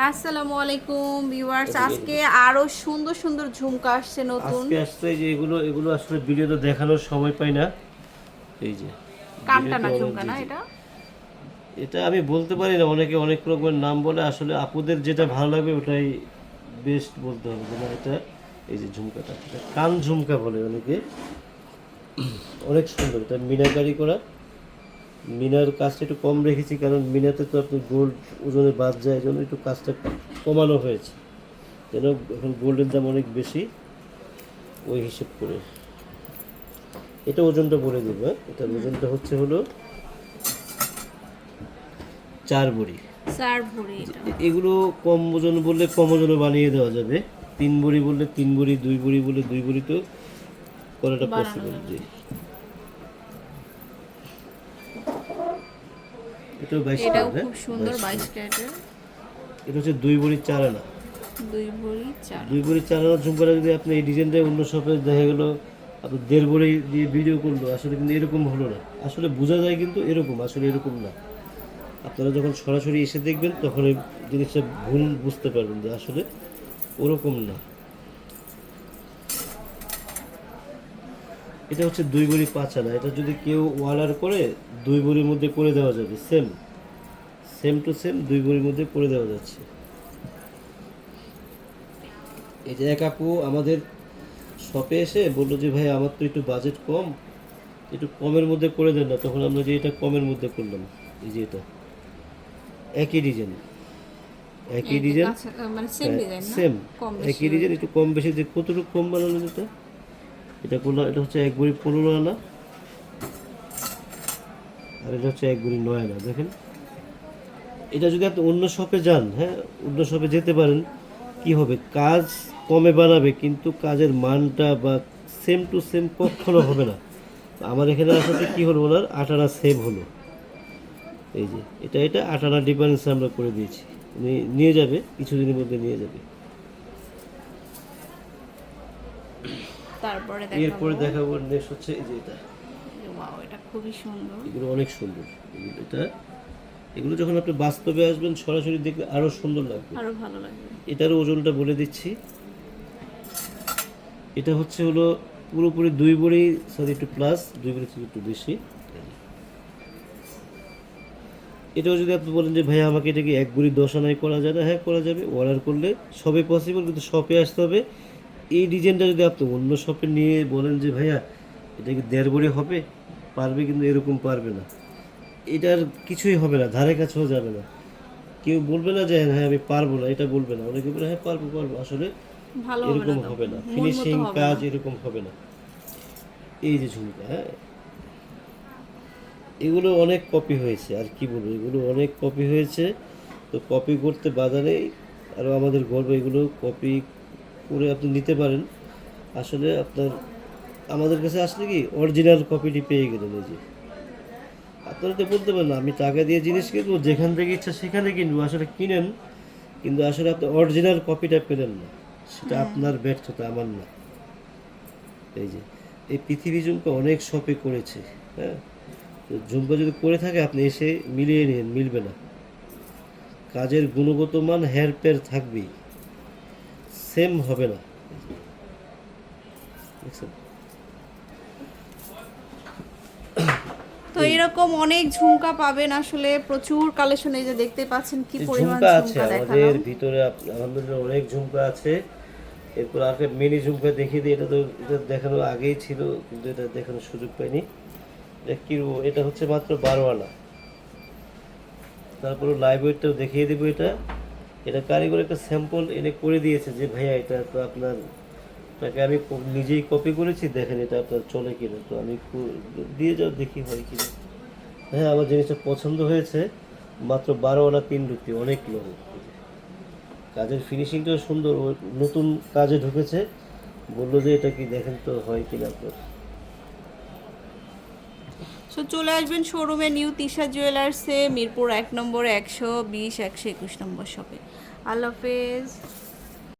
আসসালামু আলাইকুম ভিউয়ার্স। আজকে আরও সুন্দর সুন্দর ঝুমকা আসছে নতুন। আজকে আসছে যে এগুলো এগুলো আসলে ভিডিওতে দেখানোর সময় পাই না। এই যে কানটানা ভিডিওতে ঝুমকা না এটা? এটা আমি বলতে পারি না অনেকে অনেক রকমের নাম বলে। আসলে আপুদের যেটা ভালো লাগবে ওটাই বেস্ট বলতে হবে না এটা এই যে ঝুমকাটা। কান ঝুমকা বলে অনেকে। অনেক সুন্দর এটা মিনাকারি করা। মিনার কাজটা একটু কম রেখেছি কারণ মিনাতে তো আপনি গোল্ড ওজনে বাদ যায় জন্য একটু কাজটা কমানো হয়েছে। কেন এখন গোল্ডের দাম অনেক বেশি ওই হিসেব করে। এটা ওজনটা বলে দেবো হ্যাঁ? এটার ওজনটা হচ্ছে হলো চার বড়ি। চার এটা। এগুলো কম ওজন বললে কম ওজনে বানিয়ে দেওয়া যাবে। তিন বড়ি বললে তিন বড়ি দুই বড়ি বললে দুই বড়ি তো করাটা পসিবল জি। এটাও বাইশ এটাও? খুব সুন্দর বাইশ ক্যারেটের। এটা হচ্ছে দুই বড়ি চার আনা দুই ভরি চার দুই চার আনা ঝুমকাটা যদি আপনি এই ডিজাইনটা অন্য শপে দেখা গেলো আপনি দেড় বড়ি দিয়ে ভিডিও করল আসলে কিন্তু এরকম হলো না। আসলে বোঝা যায় কিন্তু এরকম আসলে এরকম না। আপনারা যখন সরাসরি এসে দেখবেন তখন এই জিনিসটা ভুল বুঝতে পারবেন যে আসলে ওরকম না। এটা হচ্ছে দুই বড়ি পাঁচ আনা এটা যদি কেউ ওয়ালার করে দুই বড়ির মধ্যে করে দেওয়া যাবে। সেম সেম টু সেম দুই বড়ির মধ্যে করে দেওয়া যাচ্ছে। এই যে এক আপু আমাদের শপে এসে বলল যে ভাই আমার তো একটু বাজেট কম। একটু কমের মধ্যে করে দেন না। তখন আমরা যে এটা কমের মধ্যে করলাম। এই যে এটা। একই ডিজাইন একই ডিজাইন মানে সেম ডিজাইন না? সেম একই ডিজাইন একটু কম বেশি। যে কতটুকু কম বানালেন এটা এটা করলাম এটা হচ্ছে এক বড়ি পনেরো আনা। আর এটা হচ্ছে এক বড়ি নয় আনা, দেখেন। এটা যদি আপনি অন্য শপে যান হ্যাঁ অন্য শপে যেতে পারেন, কি হবে? কাজ কমে বানাবে কিন্তু কাজের মানটা বা সেম টু সেম কখনো হবে না। আমার এখানে আসাতে কি হলো ওনার আটানা সেভ হলো। এই যে, এটা এটা আটানা ডিফারেন্স আমরা করে দিয়েছি। উনি নিয়ে যাবে, কিছুদিনের মধ্যে নিয়ে যাবে। তারপরে এরপরে দেখাবো দেখাবো নেক্সট হচ্ছে এই যে এটা। ওয়াও এটা খুবই সুন্দর। এগুলো অনেক সুন্দর। এটা এগুলো যখন আপনি বাস্তবে আসবেন সরাসরি দেখলে আরও সুন্দর লাগবে। আরও ভালো লাগবে। এটারও ওজনটা বলে দিচ্ছি। এটা হচ্ছে হলো পুরোপুরি দুই বড়ি সরি একটু প্লাস দুই বড়ি থেকে একটু বেশি। এটাও যদি আপনি বলেন যে ভাইয়া আমাকে এটা কি এক বড়ি দশ আনায় করা যায় না? হ্যাঁ করা যাবে। অর্ডার করলে সবে পসিবল কিন্তু শপে আসতে হবে। এই ডিজাইনটা যদি আপনি অন্য শপে নিয়ে বলেন যে ভাইয়া এটা কি দেড় বড়ি হবে? পারবে কিন্তু এরকম পারবে না। এটার কিছুই হবে না ধারে কাছেও যাবে না। কেউ বলবে না যে হ্যাঁ আমি পারব না। এটা বলবে না। অনেকে বলে হ্যাঁ পারব পারব। আসলে এরকম হবে না। ফিনিশিং কাজ এরকম হবে না। এই যে ঝুমকা হ্যাঁ। এগুলো অনেক কপি হয়েছে আর কি বলব? এগুলো অনেক কপি হয়েছে। তো কপি করতে নেই। আরও আমাদের গর্ব এগুলো কপি করে আপনি নিতে পারেন। আসলে আপনার আমাদের কাছে আসলে কি অরিজিনাল কপিটি পেয়ে গেলেন এই যে। আপনারা তো বলতে পারেন না আমি টাকা দিয়ে জিনিস কিনবো যেখান থেকে ইচ্ছা সেখানে কিনবো আসলে কিনেন। কিন্তু আসলে আপনি অরিজিনাল কপিটা পেলেন না। সেটা আপনার ব্যর্থতা আমার না। এই যে এই পৃথিবী ঝুমকা অনেক শপে করেছে হ্যাঁ? তো ঝুমকা যদি করে থাকে আপনি এসে মিলিয়ে নিন মিলবে না। কাজের গুণগত মান হেয়ার প্যার থাকবেই। সেম হবে না। তো এরকম অনেক ঝুমকা পাবেন আসলে প্রচুর কালেকশন এই যে দেখতে পাচ্ছেন কি পরিমাণ ঝুমকা আছে আমাদের ভিতরে আলহামদুলিল্লাহ অনেক ঝুমকা আছে। এরপর আগে মিনি ঝুমকা দেখিয়ে দিই এটা তো এটা দেখানোর আগেই ছিল কিন্তু এটা দেখানোর সুযোগ পাইনি। এটা কি বলব, এটা হচ্ছে মাত্র বারো আনা। তারপরে লাইভ ওয়েটটাও দেখিয়ে দিব এটা। এটা কারিগর একটা স্যাম্পল এনে করে দিয়েছে যে, ভাইয়া, এটা তো আপনার তাকে আমি নিজেই কপি করেছি, দেখেন এটা আপনার চলে কিনা। তো আমি দিয়ে যাও, দেখি হয় কিনা। হ্যাঁ আমার জিনিসটা পছন্দ হয়েছে, মাত্র বারো আনা তিন রুটি অনেক লোক কাজের ফিনিশিংটাও সুন্দর নতুন কাজে ঢুকেছে। বলল যে, এটা কি দেখেন তো হয় কিনা আপনার? সো চলে আসবেন শোরুমে নিউ তিশা জুয়েলার্সে মিরপুর এক নম্বর, একশো বিশ, একশো একুশ নম্বর শপে আল্লাহ হাফেজ।